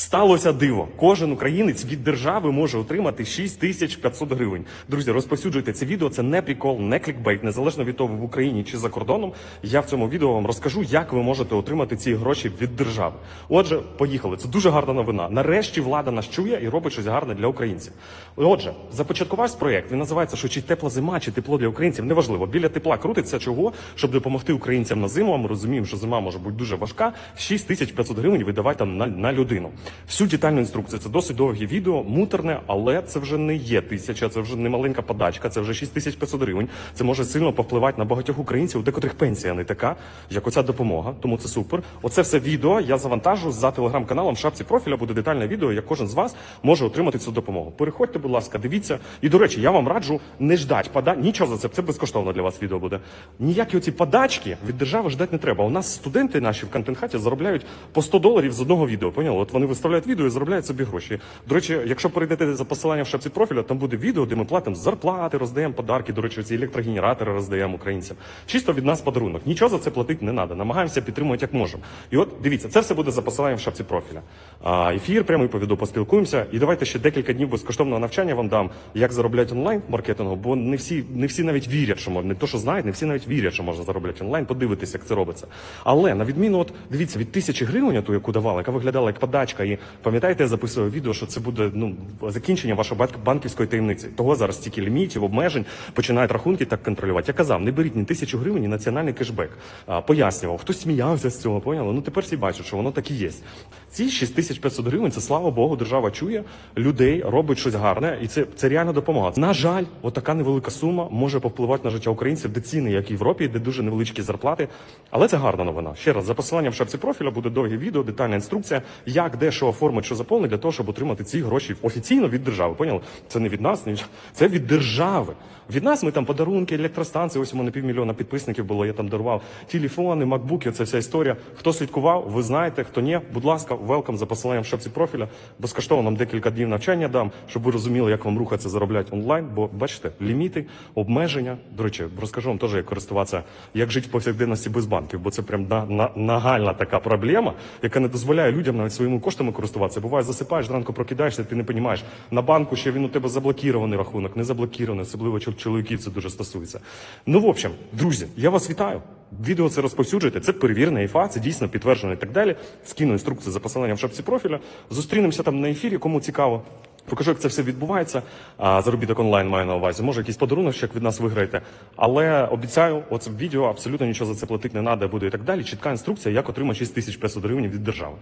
Сталося диво. Кожен українець від держави може отримати 6500 гривень. Друзі, розповсюджуйте це відео. Це не прикол, не клікбейт, незалежно від того, в Україні чи за кордоном. Я в цьому відео вам розкажу, як ви можете отримати ці гроші від держави. Отже, поїхали. Це дуже гарна новина. Нарешті влада нас чує і робить щось гарне для українців. Отже, започаткувався проєкт. Він називається, що чи тепла зима, чи тепло для українців. Неважливо. Біля тепла крутиться чого, щоб допомогти українцям на зиму. А Ми розуміємо, що зима може бути дуже важка. 6500 гривень видавайте на, на людину. Всю детальну інструкцію. Це досить довге відео, муторне, але це вже не є тисяча, це вже не маленька подачка, це вже 6500 гривень. Це може сильно повпливати на багатьох українців, у декотрих пенсія не така, як оця допомога. Тому це супер. Оце все відео я завантажу за телеграм-каналом. В шапці профіля буде детальне відео, як кожен з вас може отримати цю допомогу. Переходьте, будь ласка, дивіться. І до речі, я вам раджу не ждать пода... Нічого за це, це безкоштовно для вас відео буде. Ніякі оці подачки від держави ждати не треба. У нас студенти наші в контент-хаті заробляють по 100 доларів з одного відео. Поняли? От вони виставляють відео і заробляють собі гроші. До речі, якщо перейдете за посиланням в шапці профіля, там буде відео, де ми платимо зарплати, роздаємо подарки. До речі, ці електрогенератори роздаємо українцям. Чисто від нас подарунок. Нічого за це платити не треба. Намагаємося підтримувати як можемо. І от дивіться, це все буде за посиланням в шапці профіля. А, ефір прямий по поспілкуємося. І давайте ще декілька днів безкоштовного навчання вам дам, як заробляти онлайн маркетингу, бо не всі не всі навіть вірять, що можна не то, що знають, не всі навіть вірять, що можна заробляти онлайн. Подивитися, як це робиться. Але на відміну, от дивіться, від тисячі гривень, ту, яку давали, яка виглядала як подачка, і пам'ятаєте, я записував відео, що це буде ну закінчення вашої банківської таємниці. Того зараз стільки лімітів, обмежень, починають рахунки так контролювати. Я казав, не беріть ні тисячу гривень, ні національний кешбек. А, пояснював, хтось сміявся з цього, поняли? Ну тепер всі бачать, що воно так і є. Ці 6500 гривень, це слава Богу, держава чує людей, робить щось гарне, і це, це реально допомога. На жаль, отака невелика сума може повпливати на життя українців, де ціни, як в Європі, де дуже невеличкі зарплати. Але це гарна новина. Ще раз, за посиланням в шапці профіля буде довге відео, детальна інструкція, як де що оформити, що заповнити, для того, щоб отримати ці гроші офіційно від держави. Поняли? Це не від нас, не це від держави. Від нас ми там подарунки, електростанції. Ось у мене півмільйона підписників було. Я там дарував телефони, макбуки. Це вся історія. Хто слідкував, ви знаєте, хто ні, будь ласка, велкам за посиланням в шапці профіля. Безкоштовно вам декілька днів навчання дам, щоб ви розуміли, як вам рухатися, заробляти онлайн. Бо бачите, ліміти, обмеження. До речі, розкажу вам теж, як користуватися, як жити в повсякденності без банків, бо це прям на, на, нагальна така проблема, яка не дозволяє людям навіть своїми коштами користуватися. Буває, засипаєш, зранку прокидаєшся, ти не розумієш. На банку ще він у тебе заблокірований рахунок, не заблокірований, особливо чоловіків це дуже стосується. Ну, в общем, друзі, я вас вітаю. Відео це розповсюджуйте, це перевірена ІФА, це дійсно підтверджено і так далі. Скину інструкцію за посиланням в шапці профіля. Зустрінемося там на ефірі, кому цікаво. Покажу, як це все відбувається. А, заробіток онлайн маю на увазі. Може, якийсь подарунок, як від нас виграєте. Але обіцяю, оце відео абсолютно нічого за це платити не треба буде і так далі. Чітка інструкція, як отримати 6500 гривень від держави.